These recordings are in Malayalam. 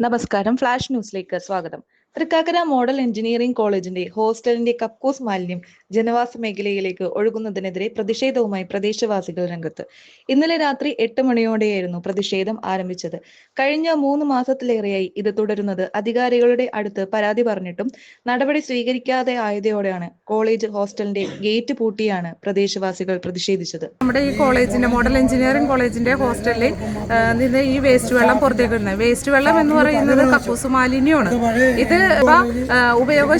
നമസ്കാരം. ഫ്ലാഷ് ന്യൂസിലേക്ക് സ്വാഗതം. തൃക്കാക്കര മോഡൽ എഞ്ചിനീയറിംഗ് കോളേജിന്റെ ഹോസ്റ്റലിന്റെ കക്കൂസ് മാലിന്യം ജനവാസ മേഖലയിലേക്ക് ഒഴുകുന്നതിനെതിരെ പ്രതിഷേധവുമായി പ്രദേശവാസികൾ രംഗത്ത്. ഇന്നലെ രാത്രി എട്ട് മണിയോടെയായിരുന്നു പ്രതിഷേധം ആരംഭിച്ചത്. കഴിഞ്ഞ മൂന്ന് മാസത്തിലേറെയായി ഇത് തുടരുന്നത് അധികാരികളുടെ അടുത്ത് പരാതി പറഞ്ഞിട്ടും നടപടി സ്വീകരിക്കാതെ ആയതോടെയാണ്. കോളേജ് ഹോസ്റ്റലിന്റെ ഗേറ്റ് പൂട്ടിയാണ് പ്രദേശവാസികൾ പ്രതിഷേധിച്ചത്. നമ്മുടെ ഈ കോളേജിന്റെ മോഡൽ എഞ്ചിനീയറിംഗ് കോളേജിന്റെ ഹോസ്റ്റലിൽ നിന്ന് ഈ വേസ്റ്റ് വെള്ളം പുറത്തേക്ക് വരുന്നത്. വേസ്റ്റ് വെള്ളം എന്ന് പറയുന്നത് കക്കൂസ് മാലിന്യമാണ്. ഇത് ഉപയോഗ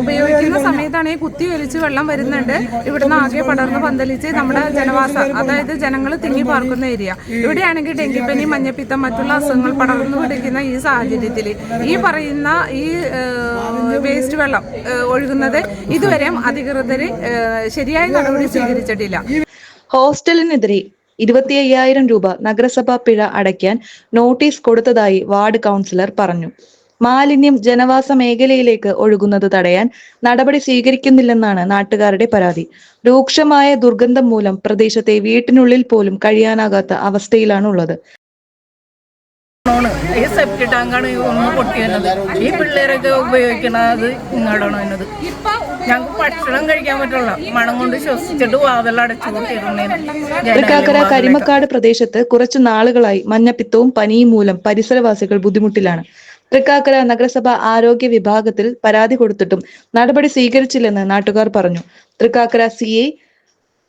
ഉപയോഗിക്കുന്ന സമയത്താണ് ഈ കുത്തി വലിച്ചു വെള്ളം വരുന്നുണ്ട്. ഇവിടുന്ന് ആകെ പടർന്ന് പന്തലിച്ച് നമ്മുടെ ജനവാസ അതായത് ജനങ്ങൾ തിങ്ങി പാർക്കുന്ന ഏരിയ. ഇവിടെയാണെങ്കിൽ ഡെങ്കിപ്പനി മഞ്ഞപ്പിത്തം മറ്റുള്ള അസുഖങ്ങൾ പടർന്നു പിടിക്കുന്ന ഈ സാഹചര്യത്തിൽ ഈ പറയുന്ന ഈ വേസ്റ്റ് വെള്ളം ഒഴുകുന്നത് ഇതുവരെ അധികൃതർ ശരിയായ നടപടി സ്വീകരിച്ചിട്ടില്ല. ഹോസ്റ്റലിനെതിരെ ഇരുപത്തി അയ്യായിരം രൂപ നഗരസഭാ പിഴ അടയ്ക്കാൻ നോട്ടീസ് കൊടുത്തതായി വാർഡ് കൗൺസിലർ പറഞ്ഞു. മാലിന്യം ജനവാസ മേഖലയിലേക്ക് ഒഴുകുന്നത് തടയാൻ നടപടി സ്വീകരിക്കുന്നില്ലെന്നാണ് നാട്ടുകാരുടെ പരാതി. രൂക്ഷമായ ദുർഗന്ധം മൂലം പ്രദേശത്തെ വീട്ടിനുള്ളിൽ പോലും കഴിയാനാകാത്ത അവസ്ഥയിലാണ് ഉള്ളത് ഈ സെപ്റ്റി ടാങ്കാണ് ഒന്ന് പൊട്ടിയത് ഈ പിള്ളേരൊക്കെ ഉപയോഗിക്കണത് ഇങ്ങോട്ടാണ് എന്നത് ഞങ്ങൾക്ക് ഭക്ഷണം കഴിക്കാൻ പറ്റുള്ള മണം കൊണ്ട് ശ്വസിച്ചിട്ട് വാതിൽ അടച്ചു തൃക്കാക്കര കരിമക്കാട് പ്രദേശത്ത് കുറച്ചു നാളുകളായി മഞ്ഞപ്പിത്തവും പനിയും മൂലം പരിസരവാസികൾ ബുദ്ധിമുട്ടിലാണ്. തൃക്കാക്കര നഗരസഭ ആരോഗ്യ വിഭാഗത്തിൽ പരാതി കൊടുത്തിട്ടും നടപടി സ്വീകരിച്ചില്ലെന്ന് നാട്ടുകാർ പറഞ്ഞു. Thrikkakara C A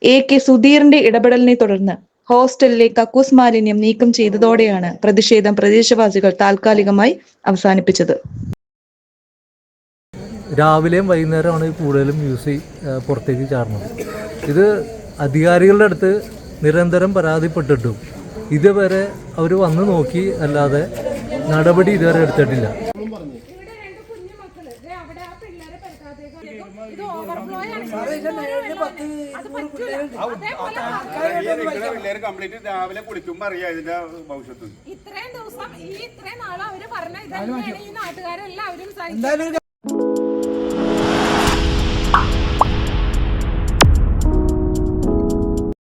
A K സുധീറിന്റെ ഇടപെടലിനെ തുടർന്ന് ഹോസ്റ്റലിലെ കക്കൂസ് മാലിന്യം നീക്കം ചെയ്തതോടെയാണ് പ്രതിഷേധം പ്രദേശവാസികൾ താൽക്കാലികമായി അവസാനിപ്പിച്ചത്. രാവിലെയും വൈകുന്നേരമാണ് കൂടുതലും യൂസ് പുറത്തേക്ക് ചാടുന്നത് ഇത് അധികാരികളുടെ അടുത്ത് നിരന്തരം പരാതിപ്പെട്ടിട്ടും ഇതുവരെ അവർ വന്ന് നോക്കി അല്ലാതെ നടപടി ഇതുവരെ എടുത്തിട്ടില്ല പിള്ളേര് കംപ്ലീറ്റ് രാവിലെ കുളിക്കുമ്പോ അറിയാം ഇതിന്റെ ഭവിഷ്യത്ത് ഇത്രയും ദിവസം ഈ ഇത്രയും നാളും അവർ പറഞ്ഞ ഇതന്നെയാണ് ഈ നാട്ടുകാരെല്ലാവരും.